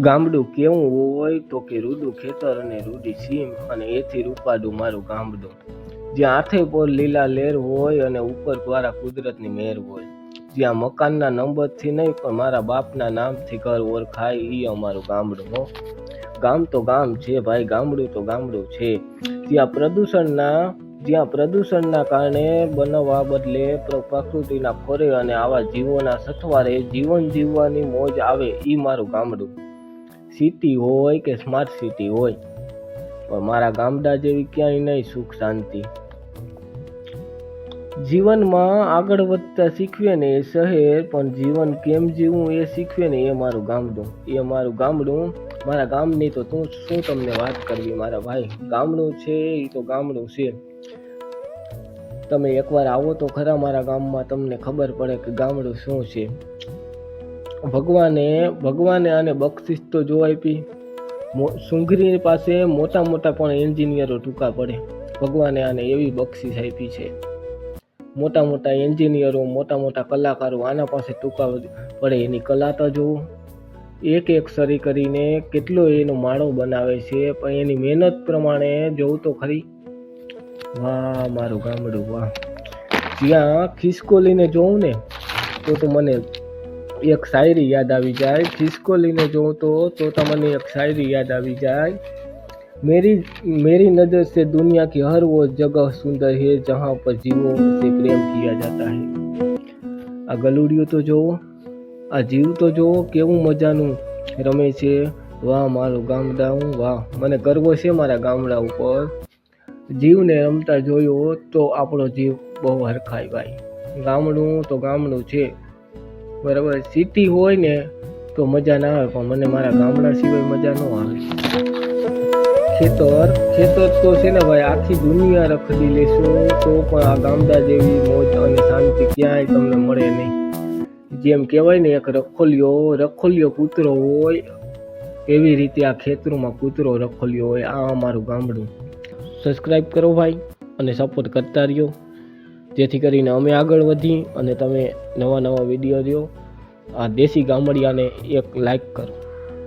ગામડું કેવું હોય તો કે રૂડું ખેતર અને રૂડી સીમ અને એથી રૂપાડું મારું ગામડું. જ્યાં આથે પર લીલા લેર હોય અને ઉપર દ્વારા કુદરતની મહેર હોય. જ્યાં મકાનના નંબરથી નહીં, પણ મારા બાપના નામથી ઘર ઓળખાય એ અમારું ગામડું હો. ગામ તો ગામ છે, ભાઈ, ગામડું તો ગામડું છે. ત્યાં પ્રદૂષણના જ્યાં પ્રદૂષણના કારણે બનાવવા બદલે પ્રકૃતિના ખોરે અને આવા જીવોના સથવારે જીવન જીવવાની મોજ આવે એ મારું ગામડું. સિટી હોય કે સ્માર્ટ સિટી હોય, પણ મારા ગામડા જેવી ક્યાંય નહીં સુખ શાંતિ. જીવનમાં આગળ વધતા શીખવે ને એ શહેર, પણ જીવન કેમ જીવવું એ શીખવે ને એ મારું ગામડું. એ મારું ગામડું, મારા ગામની તો તું શું તમને વાત કરવી મારા ભાઈ? ગામડું છે એ તો ગામડું છે. તમે એકવાર આવો તો ખરા મારા ગામમાં તમને ખબર પડે કે ગામડું શું છે. ભગવાને ભગવાને આને બક્ષિસ તો જો આપી. સુંઘરી પાસે મોટા મોટા પણ એન્જિનિયરો ટૂંકા પડે. ભગવાને આને એવી બક્ષિસ આપી છે. મોટા મોટા એન્જિનિયરો, મોટા મોટા કલાકારો આના પાસે ટૂંકા પડે. એની કલા તો જુઓ. એક એક સરી કરીને કેટલો એનો માળો બનાવે છે, પણ એની મહેનત પ્રમાણે જોઉં તો ખરી. વાહ મારું ગામડું વાહ જ્યાં ખિસકોલીને જોઉં ને તો તો મને એક શાયરી યાદ આવી જાય ખિસકોલીને જોઉં તો તો તો મને એક શાયરી યાદ આવી જાય मेरी मेरी नज़र से दुनिया की हर वो जगह सुंदर है जहाँ पर जीवों से प्रेम किया जाता है આ ગલુડિયું તો જોવો આ જીવ તો જોવો કેવું મજાનું રમે છે વાહ મારું ગામડાઉં વાહ મને ગર્વ છે મારા ગામડા ઉપર જીવને રમતા જોયો તો આપણો જીવ બહુ હરખાય ભાઈ. ગામડું તો ગામડું છે. બરાબર સિટી હોય ને તો મજા ના આવે, પણ મને મારા ગામડા સિવાય મજા ન આવે. ખેતર ખેતર તો છે ને ભાઈ, આખી દુનિયા રખડી લેશો તો પણ આ ગામડા જેવી મોજ અને શાંતિ ક્યાંય તમને મળે નહીં. જેમ કહેવાય ને, એક રખોલિયો રખોલિયો કૂતરો હોય, એવી રીતે આ ખેતરોમાં કૂતરો રખોલ્યો હોય, આ અમારું ગામડું. સબસ્ક્રાઈબ કરો ભાઈ અને સપોર્ટ કરતા રહ્યો. જેથી કરીને અમે આગળ વધી અને તમે નવા નવા વીડિયો દો આ દેશી ગામડિયાને એક લાઈક કરો.